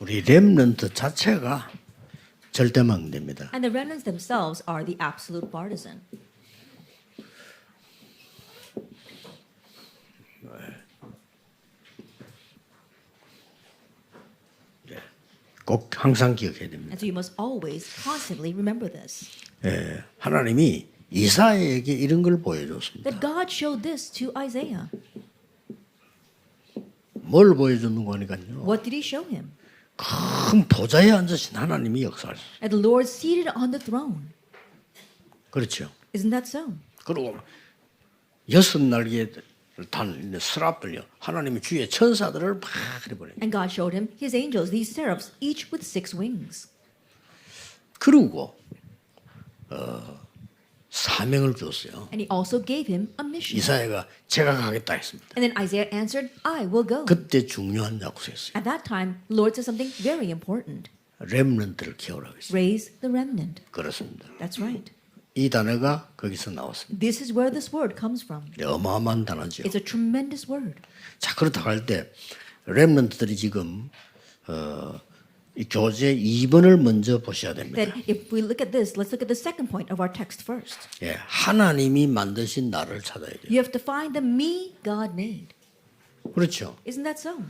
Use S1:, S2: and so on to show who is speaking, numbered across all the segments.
S1: 우리 렘넌트 자체가 절대망대입니다.
S2: And the remnants themselves are the absolute partisan.
S1: 꼭 항상 기억해야 됩니다.
S2: And so you must always constantly remember this.
S1: 예, 하나님이 이사야에게 이런 걸 보여줬습니다.
S2: That God showed this to Isaiah.
S1: 뭘 보여줬는 거니까요.
S2: What did he show him?
S1: 큰 보좌에 앉으신 하나님이 역사하셨어요.
S2: That the Lord seated on the throne.
S1: 그렇죠.
S2: Isn't that so?
S1: 그리고 여섯 날개를 단 스랍들요. 하나님이 주의 천사들을 막 해버려요.
S2: And God showed him his angels, these seraphs, each with six wings.
S1: 그리고 어, 사명을 줬어요.
S2: And he also gave him a mission.
S1: 이사야가 제가 가겠다 했습니다.
S2: And then Isaiah answered, I will go.
S1: 그때 중요한 약속했어요.
S2: At that time, Lord said something very important
S1: 렘넌트를 키우라고 했어요.
S2: raise the remnant.
S1: 그렇습니다.
S2: That's right.
S1: 이 단어가 거기서 나왔습니다.
S2: This is where this word comes from.
S1: 어마어마한 단어죠.
S2: It's a tremendous word.
S1: 자 그렇다고 할때 렘넌트들이 지금 어, 이 교재 2번을 먼저 보셔야 됩니다.
S2: That if we look at this, let's look at the second point of our text first.
S1: 예, 하나님이 만드신 나를 찾아야 돼요.
S2: You have to find the me God made.
S1: 그렇죠.
S2: Isn't that so?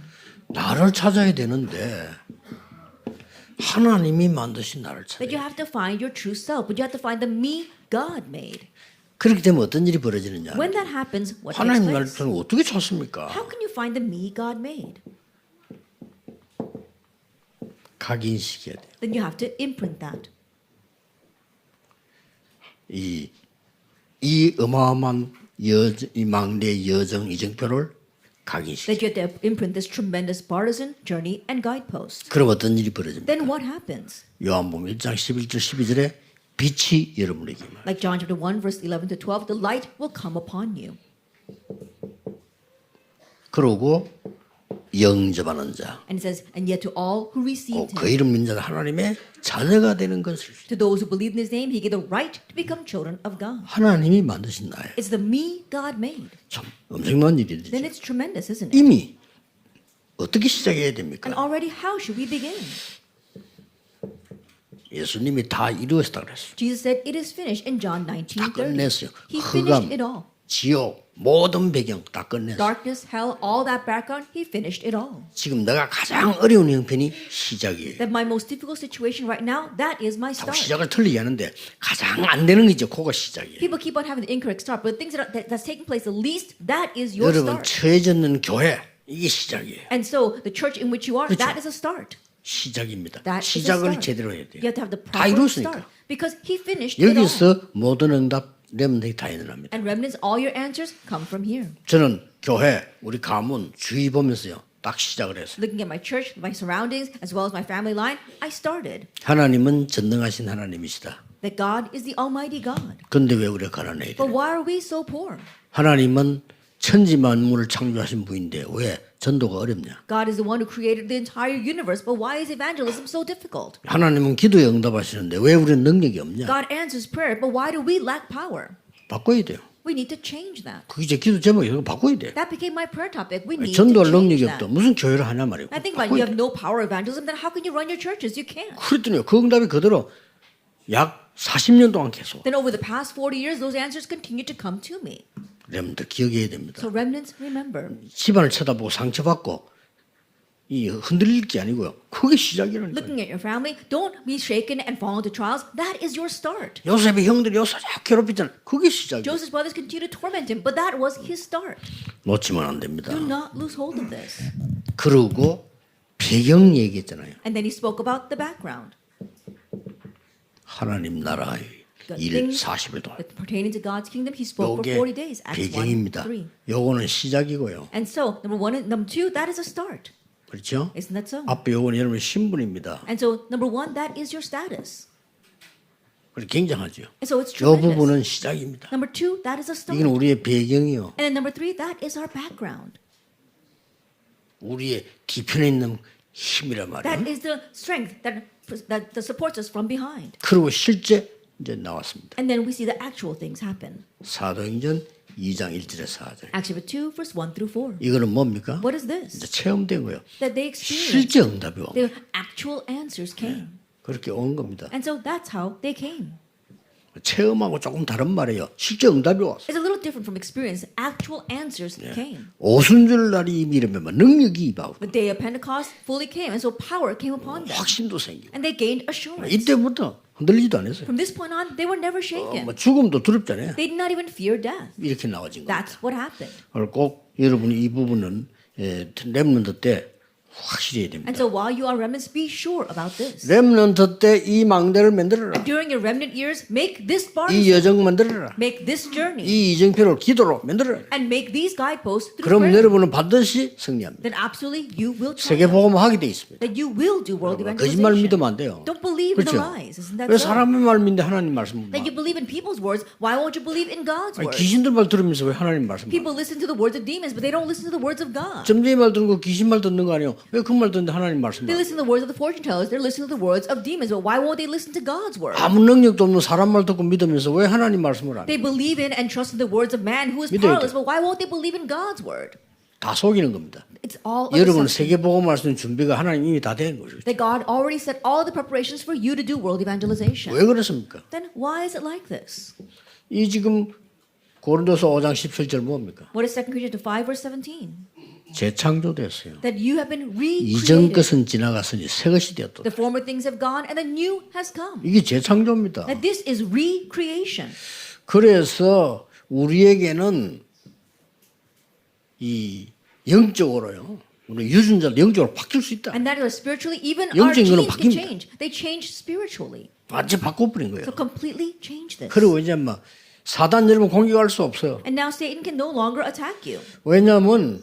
S1: 나를 찾아야 되는데 하나님이 만드신 나를
S2: That you
S1: 찾아야
S2: have to find your true self, but you have to find the me God made.
S1: 그렇게 되면 어떤 일이 벌어지느냐?
S2: When that happens, what takes
S1: 하나님 나를
S2: place?
S1: 저는 어떻게 찾습니까?
S2: How can you find the me God made?
S1: 각인시켜야 돼요.
S2: Then you have to imprint that.
S1: 이, 이 어마어마한 여, 이 망대 여정 이정표를 각인시켜.
S2: That you have to imprint this tremendous partisan journey and guidepost.
S1: 그럼 어떤 일이 벌어집니까?
S2: Then what happens?
S1: 요한복음 1장 11절 12절에 빛이 여러분에게 임하라.
S2: Like John chapter 1, verse 11 to 12, the light will come upon you.
S1: 그러고 영접하는 자,
S2: And it says, and yet to all who
S1: 꼭
S2: received
S1: 그
S2: him,
S1: 이름 믿는 자 하나님의 자녀가 되는 것을
S2: to those who believe in his name, he gave the right to become children of God.
S1: 하나님이 만드신 나예요.
S2: It's the me God made.
S1: 참 엄청난 일이죠.
S2: Then it's tremendous, isn't it?
S1: 이미 어떻게 시작해야 됩니까?
S2: And already, how should we begin?
S1: 예수님이 다 이루었다 그랬어요.
S2: Jesus said, It is finished in John
S1: 19다 끝냈어요.
S2: 30. He finished
S1: 흑암,
S2: it all.
S1: 지옥, 모든 배경 다 끝냈어요.
S2: Darkness, hell, all that background, he finished it all.
S1: 지금 내가 가장 어려운 형편이 시작이에요.
S2: That my most difficult situation right now, that is my
S1: 자꾸
S2: start.
S1: 시작을 틀리게 하는데 가장 안 되는 게 이제 그거 시작이에요.
S2: People keep on having the incorrect start, but things that, are, that that's taking place, the least, that is your
S1: 여러분
S2: start.
S1: 처해졌는 교회 이게 시작이에요.
S2: And so the church in which you are,
S1: 그렇죠.
S2: that is a start.
S1: 시작입니다.
S2: That is a
S1: 시작을
S2: start.
S1: 제대로 해야 돼요.
S2: You have to have the
S1: 다
S2: proper
S1: 이루었으니까.
S2: start. Because he finished it all.
S1: 여기서 모든 응답 렘들이 다 일어납니다.
S2: And remnants, all your answers come from here.
S1: 저는 교회, 우리 가문, 주위 보면서요. 딱 시작을 했어요.
S2: Looking at my church, my surroundings, as well as my family line, I started
S1: 하나님은 전능하신 하나님이시다.
S2: that God is the Almighty God.
S1: 근데 왜 우리가 가난해야 돼?
S2: But why are we so poor?
S1: 하나님은 천지 만물을 창조하신 분인데 왜 전도가 어렵냐?
S2: God is the one who created the entire universe, but why is evangelism so difficult?
S1: 하나님은 기도에 응답하시는데 왜 우리는 능력이 없냐?
S2: God answers prayer, but why do we lack power?
S1: 바꿔야 돼요.
S2: We need to change that.
S1: 그게 제 기도 제목이 이거 바꿔야 돼.
S2: That became my prayer topic. We need to
S1: 전도할
S2: change
S1: 능력이
S2: that.
S1: 없다. 무슨 교회를 하냐 말이에요.
S2: I think about you
S1: 바꿔야
S2: have
S1: 돼.
S2: no power evangelism, then how can you run your churches? You can't.
S1: 그랬더니 그 응답이 그대로 약 40년 동안 계속.
S2: Then over the past 40 years, those answers continue to come to me.
S1: 여러분들 기억해야 됩니다.
S2: So remnants, remember,
S1: 집안을 쳐다보고 상처받고 이 흔들릴 게 아니고요. 그게 시작이라니까.
S2: looking at your family, don't be shaken and fall into trials. That is your start.
S1: 요셉의 형들이 요셉 괴롭히잖아. 그게 시작이에요.
S2: Joseph's brothers continue to torment him, but that was his start.
S1: 놓치면 안 됩니다.
S2: Do not lose hold of this.
S1: 그러고 배경 얘기했잖아요.
S2: And then he spoke about the background.
S1: 하나님 나라의 일
S2: things
S1: 40일 동안.
S2: that pertaining to God's kingdom, he spoke for
S1: 요게
S2: 40 days. Acts 1,
S1: 배경입니다.
S2: 3.
S1: 요거는 시작이고요.
S2: And so, number one and number two, that is a start.
S1: 그렇죠?
S2: Isn't that so?
S1: 앞에 요거는 여러분의 신분입니다.
S2: And so, number one, that is your status.
S1: 그래 굉장하죠.
S2: And so it's
S1: 요
S2: tremendous.
S1: 부분은 시작입니다.
S2: Number two, that is a start.
S1: 이건 우리의 배경이요.
S2: And then number three, that is our background.
S1: 우리의 뒤편에 있는 힘이란 말이에요.
S2: That is the strength that, that, that supports us from behind.
S1: 그리고 실제 이제 나왔습니다.
S2: And then we see the actual things happen.
S1: 사도행전 2장 1절에서 4절.
S2: Acts chapter 2, verse 1 through 4.
S1: 이거는 뭡니까?
S2: What is this?
S1: 이제 체험된 거예요.
S2: That they experienced.
S1: 실제 응답이 온.
S2: The actual answers came.
S1: 그렇게 온 겁니다.
S2: And so that's how they came.
S1: 체험하고 조금 다른 말이에요. 실제 응답이 왔어.
S2: It's a little different from experience. Actual answers came.
S1: 오순절 날이 이르면 능력이 임하고
S2: The day of Pentecost fully came, and so power came upon them.
S1: 확신도 생기고
S2: And they gained assurance.
S1: 이때부터 흔들리지도 않았어요.
S2: From this point on, they were never
S1: 어,
S2: shaken.
S1: 뭐 죽음도 두렵잖아요.
S2: They did not even fear death.
S1: 이렇게 나와진 거.
S2: That's what happened.
S1: 그걸 꼭 여러분이 이 부분은 예, 렘넌트 때 확실히 해야 됩니다.
S2: And so while you are remnants, be sure about this.
S1: 렘넌트 때 이 망대를 만들어라.
S2: During your remnant years, make this bar,
S1: 이 여정 만들어라.
S2: make this journey,
S1: 이 이정표를 기도로 만들어라.
S2: and make these guideposts through
S1: 그럼
S2: prayer.
S1: 여러분은 반드시 승리합니다.
S2: Then absolutely you will
S1: 세계
S2: triumph.
S1: 복음 하게 돼 있습니다.
S2: That you will do world
S1: 거짓말
S2: evangelization.
S1: 믿으면 안 돼요.
S2: Don't believe in the
S1: 그렇죠?
S2: lies. Isn't that
S1: 왜
S2: so?
S1: 사람의 말 믿는데 하나님 말씀 못
S2: That you believe in people's words. Why won't you believe in God's
S1: 아니,
S2: words?
S1: 귀신들 말 들으면서 왜 하나님 말씀 못
S2: People listen to the words of demons, but they don't listen to the words of God.
S1: 점쟁이 말 듣는 거 귀신 말 듣는 거 아니에요? 왜 그 말 듣는데 하나님 말씀
S2: They
S1: 못
S2: listen to the words of the fortune tellers. They're listening to the words of demons, but why won't they listen to God's word?
S1: 아무 능력도 없는 사람 말 듣고 믿으면서 왜 하나님 말씀을 안 해?
S2: They believe in and trust in the words of man who is
S1: 믿어야
S2: powerless,
S1: 돼.
S2: but why won't they believe in God's word?
S1: 다 속이는 겁니다.
S2: It's all a
S1: 여러분
S2: deception.
S1: 세계 복음 말씀 준비가 하나님 이미 다 된 거죠.
S2: That God already set all the preparations for you to do world evangelization.
S1: 왜 그렇습니까?
S2: Then why is it like this?
S1: 이 지금 고린도서 5장 17절 뭡니까?
S2: What is 2 Corinthians 5 verse 17?
S1: 재창조됐어요.
S2: That you have been
S1: 이전. 것은 지나갔으니 새 것이 되었다.
S2: The former things have gone and the new has come.
S1: 이게 재창조입니다.
S2: That this is recreation.
S1: 그래서 우리에게는 이 영적으로요. 우리 유전자도 영적으로 바뀔 수 있다.
S2: And that is spiritually, even our
S1: 영적인 거는
S2: genes can
S1: 바뀝니다.
S2: change. They change spiritually.
S1: 완전 바꿔버린 거예요.
S2: So completely change this.
S1: 그리고 이제 막 사단 여러분 공격할 수 없어요.
S2: And now Satan can no longer attack you.
S1: 왜냐하면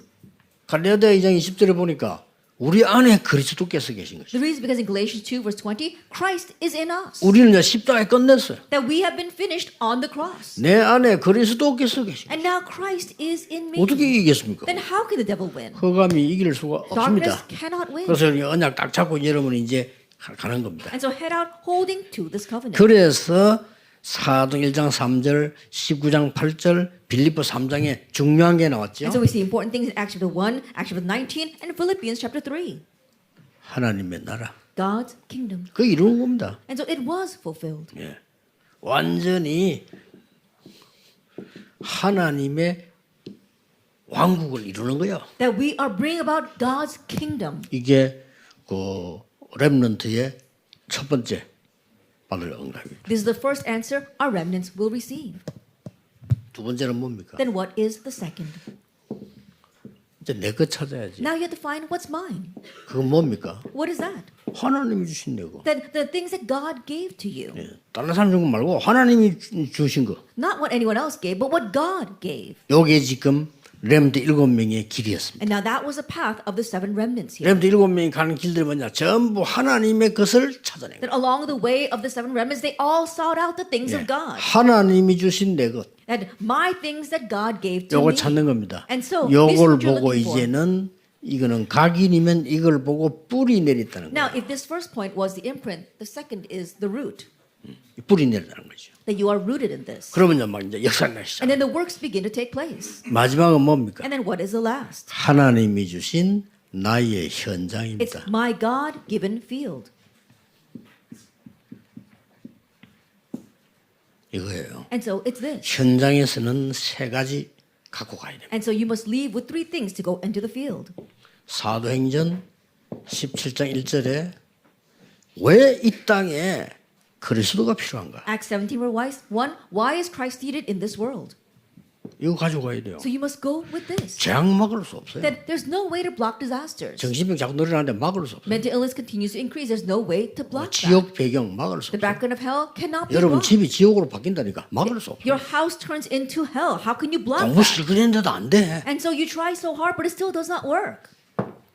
S1: 갈라디아 2장 20절에 보니까 우리 안에 그리스도께서 계신 것이죠.
S2: The reason is because in Galatians 2 verse 20, Christ is in us.
S1: 우리는 이제 십자가에 끝냈어요.
S2: That we have been finished on the cross.
S1: 내 안에 그리스도께서 계신
S2: And now Christ is in me.
S1: 어떻게 이기겠습니까?
S2: Then how can the devil win?
S1: 흑암이 이길 수가
S2: Darkness
S1: 없습니다.
S2: cannot win.
S1: 그래서 언약 딱 잡고 여러분이 이제 가- 가는 겁니다.
S2: And so head out holding to this covenant.
S1: 그래서 사도 1장 3절, 19장 8절, 빌립보 3장에 중요한 게 나왔죠.
S2: And so we see important things in Acts chapter 1, Acts chapter 19, and Philippians chapter 3.
S1: 하나님의 나라.
S2: God's kingdom.
S1: 그 이루는 겁니다.
S2: And so it was fulfilled.
S1: 예. 완전히 하나님의 왕국을 이루는 거예요.
S2: That we are bringing about God's kingdom.
S1: 이게 그 렘넌트의 첫 번째.
S2: This is the first answer our remnants will receive.
S1: 두 번째는 뭡니까?
S2: Then what is the second?
S1: 이제 내 것 찾아야지.
S2: Now you have to find what's mine.
S1: 그건 뭡니까?
S2: What is that?
S1: 하나님이 주신 내고.
S2: That the things that God gave to you.
S1: 예. 다른 사람 준 거 말고 하나님이 주- 주신 거.
S2: Not what anyone else gave, but what God gave.
S1: 요게 지금 렘드 일곱 명의 길이었습니다.
S2: And now that was the path of the seven remnants here.
S1: 렘드 일곱 명이 가는 길들이 뭐냐? 전부 하나님의 것을 찾아낸.
S2: That along the way of the seven remnants, they all sought out the things
S1: 예.
S2: of God.
S1: 하나님이 주신 내 것.
S2: That my things that God gave to
S1: 요거
S2: me.
S1: 찾는 겁니다.
S2: And so,
S1: 요걸 보고. 이제는 이거는 각인이면 이걸 보고 뿌리 내렸다는
S2: Now,
S1: 거예요.
S2: if this first point was the imprint, the second is the root.
S1: 뿌리 내렸다는 거죠.
S2: That you are rooted in this.
S1: 그러면 막 이제 역사를 나기 시작.
S2: And then the works begin to take place.
S1: 마지막은 뭡니까?
S2: And then what is the last?
S1: 하나님이 주신 나의
S2: It's
S1: 현장입니다.
S2: my God given field.
S1: 이거예요.
S2: And so it's this.
S1: 현장에서는 세 가지 갖고 가야 됩니다.
S2: And so you must leave with three things to go into the field.
S1: 사도행전 17장 1절에 왜 이 땅에 그리스도가 필요한가?
S2: Acts 17, verse 1 Why is Christ needed in this world?
S1: 이거 가지고 가야 돼요.
S2: So you must go with this.
S1: 재앙 막을 수 없어요.
S2: That there's no way to block disasters.
S1: 정신병 자꾸 늘어나는데 막을 수 없어요.
S2: Mental illness continues to increase. There's no way to block that.
S1: 지옥 배경 막을 수
S2: The
S1: 없어요.
S2: background of hell cannot be
S1: 여러분
S2: blocked.
S1: 집이 지옥으로 바뀐다니까 막을 수 없어요.
S2: Your house turns into hell. How can you block
S1: 너무
S2: that?
S1: 실컷했는데도 안 돼.
S2: And so you try so hard, but it still does not work.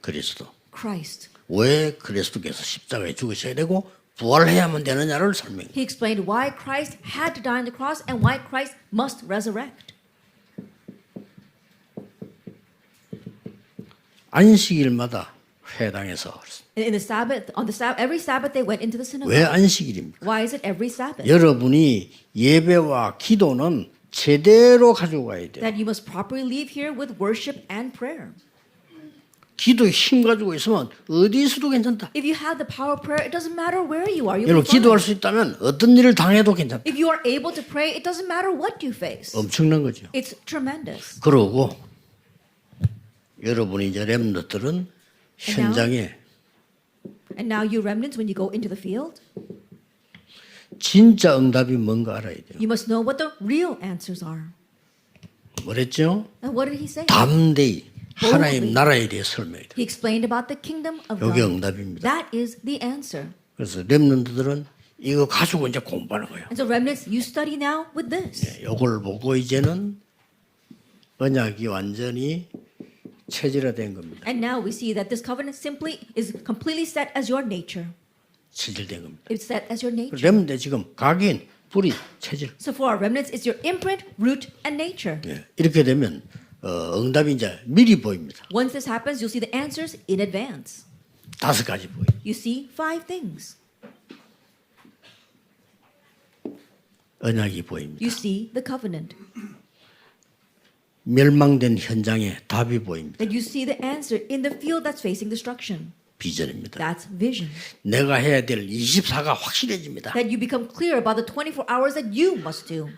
S1: 그리스도.
S2: Christ.
S1: 왜 그리스도께서 십자가에 죽으셔야 되고 부활해야만 되느냐를 설명해.
S2: He explained why Christ had to die on the cross and why Christ must resurrect.
S1: 안식일마다 회당에서
S2: And in the Sabbath, on the Sabbath, every Sabbath they went into the synagogue.
S1: 왜 안식일입니까?
S2: Why is it every Sabbath?
S1: 여러분이 예배와 기도는 제대로 가지고 가야 돼요.
S2: that you must properly leave here with worship and prayer.
S1: 기도에 힘 가지고 있으면 어디서도 괜찮다.
S2: If you have the power of prayer, it doesn't matter where you are. You'll
S1: 여러분. 기도할 수 있다면 어떤 일을 당해도 괜찮다.
S2: If you are able to pray, it doesn't matter what you face.
S1: 엄청난 거죠.
S2: It's tremendous.
S1: 그러고 여러분이 이제 렘너들은 현장에
S2: And now, you remnants, when you go into the field,
S1: 진짜 응답이 뭔가 알아야 돼요.
S2: you must know what the real answers are.
S1: 뭐랬죠?
S2: And what did he say?
S1: 담대히 하나님. 나라에 대해 설명해야 돼요.
S2: He explained about the kingdom of
S1: 여기
S2: God.
S1: 응답입니다.
S2: That is the answer.
S1: 그래서 렘넌트들은 이거 가지고 이제 공부하는 거예요.
S2: And so, remnants, you study now with this.
S1: 이걸 보고 이제는 언약이 완전히 체질화된 겁니다.
S2: And now we see that this covenant simply is completely set as your nature.
S1: 체질된 겁니다.
S2: It's set as your nature.
S1: 렘넌트 지금 각인, 뿌리, 체질.
S2: So for our remnants, it's your imprint, root, and nature.
S1: 예, 이렇게 되면 어, 응답이 이제 미리 보입니다.
S2: Once this happens, you'll see the answers in advance.
S1: 다섯 가지 보여.
S2: You see five things.
S1: 언약이 보입니다.
S2: You see the covenant.
S1: 멸망된 현장에 답이 보입니다.
S2: That you see the answer in the field that's facing destruction.
S1: 비전입니다.
S2: That's vision.
S1: 내가 해야 될 24가 확실해집니다.
S2: That you become clear about the 24 hours that you must do.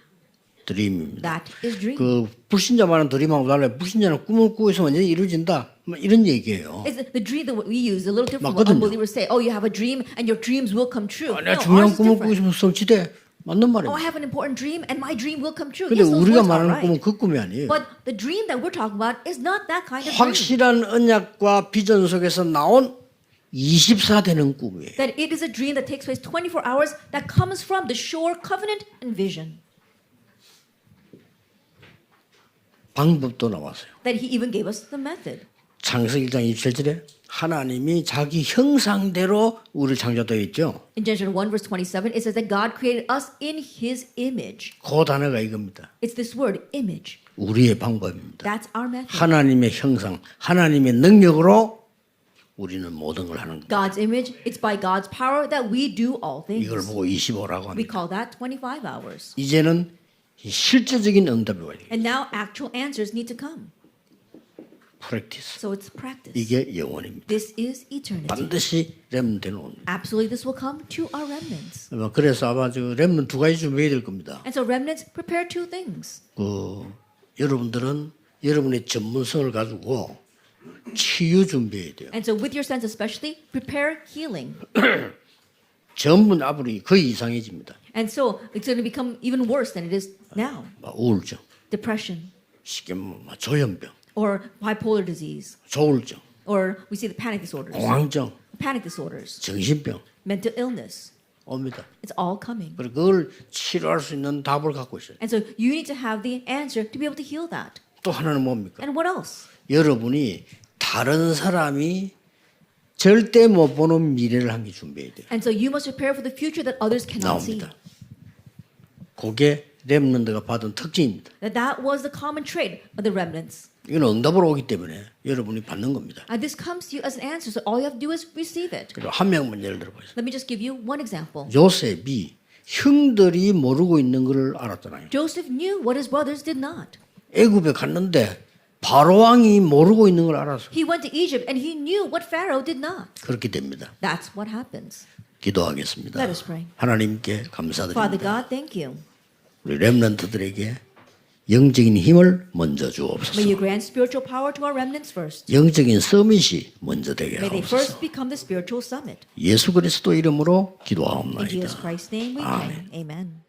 S1: 드림입니다.
S2: That is dream.
S1: 그 불신자만은 드림하고 달라요. 불신자는 꿈을 있으면 완전히 이루어진다. 뭐 이런 얘기예요.
S2: It's the, dream that we use, a little different from what
S1: 맞거든요.
S2: unbelievers say. Oh, you have a dream and your dreams will come true.
S1: 아,
S2: No,
S1: 중요한 꿈을 꾸고. 있으면 성취돼. 맞는
S2: Oh, I have an important dream and my dream will come true.
S1: 근데
S2: Yes,
S1: 우리가 말하는
S2: right.
S1: 꿈은 그 꿈이 아니에요.
S2: But the dream that we're talking about is not that kind of dream.
S1: 확실한 언약과 비전 속에서 나온 24 되는 꿈이에요.
S2: That it is a dream that takes place 24 hours that comes from the sure covenant and vision.
S1: 방법도 나왔어요.
S2: That he even gave us the method.
S1: 창세기 1장 27절에 하나님이 자기 형상대로 우리를 창조되어 있죠.
S2: In Genesis 1 verse 27, it says that God created us in his image.
S1: 그 단어가 이겁니다.
S2: It's this word, image.
S1: 우리의 방법입니다.
S2: That's our method.
S1: 하나님의 형상, 하나님의 능력으로 우리는 모든 걸 하는 거예요.
S2: God's image, it's by God's power that we do all
S1: 이걸
S2: things.
S1: 보고 25라고
S2: We
S1: 합니다.
S2: call that 25 hours.
S1: 이제는 실제적인 응답이 와야 돼요.
S2: And now actual answers need to come.
S1: 프랙티스.
S2: So it's practice.
S1: 이게 영원입니다.
S2: This is eternity.
S1: 반드시 렘넌트는 옵니다.
S2: Absolutely, this will come to our remnants.
S1: 그래서 아마 저 렘넌트 두 가지 준비해야 될 겁니다.
S2: And so, remnants, prepare two things.
S1: 그 여러분들은 여러분의 전문성을 가지고 치유 준비해야 돼요.
S2: And so, with your sense especially, prepare healing.
S1: 전부 앞으로 거의 이상해집니다.
S2: And so, it's going to become even worse than it is now
S1: 막 우울증,
S2: depression,
S1: 쉽게 말하면 막 조현병,
S2: or bipolar disease,
S1: 조울증,
S2: or we see the panic disorders,
S1: 공황증,
S2: panic disorders,
S1: 정신병
S2: mental illness.
S1: 옵니다.
S2: It's all coming.
S1: 그리고 그걸 치료할 수 있는 답을 갖고 있어요.
S2: And so, you need to have the answer to be able to heal that.
S1: 또 하나는 뭡니까?
S2: And what else?
S1: 여러분이 다른 사람이 절대 못 보는 미래를 함께 준비해야 돼요.
S2: And so, you must prepare for the future that others cannot see.
S1: 나옵니다. 그게 렘넌트가 받은 특징입니다.
S2: That was the common trait of the remnants.
S1: 이건 응답으로 오기 때문에 여러분이 받는 겁니다.
S2: And this comes to you as an answer. So, all you have to do is receive it.
S1: 그리고 한 명만 예를 들어 보세요.
S2: Let me just give you one example.
S1: 요셉이 형들이 모르고 있는 걸 알았잖아요.
S2: Joseph knew what his brothers did not.
S1: 애굽에 갔는데 바로 왕이 모르고 있는 걸 알았어.
S2: He went to Egypt and he knew what Pharaoh did not.
S1: 그렇게 됩니다.
S2: That's what happens.
S1: 기도하겠습니다.
S2: Let us pray.
S1: 하나님께
S2: Father
S1: 감사드립니다.
S2: God, thank you.
S1: 우리 렘넌트들에게 영적인 힘을 먼저
S2: May
S1: 주옵소서.
S2: you grant spiritual power to our remnants first.
S1: 영적인 서밋이 먼저 되게
S2: May they first
S1: 하옵소서.
S2: become the spiritual summit.
S1: 예수 그리스도 이름으로
S2: In
S1: 기도하옵나이다.
S2: Jesus Christ's name we pray. Amen.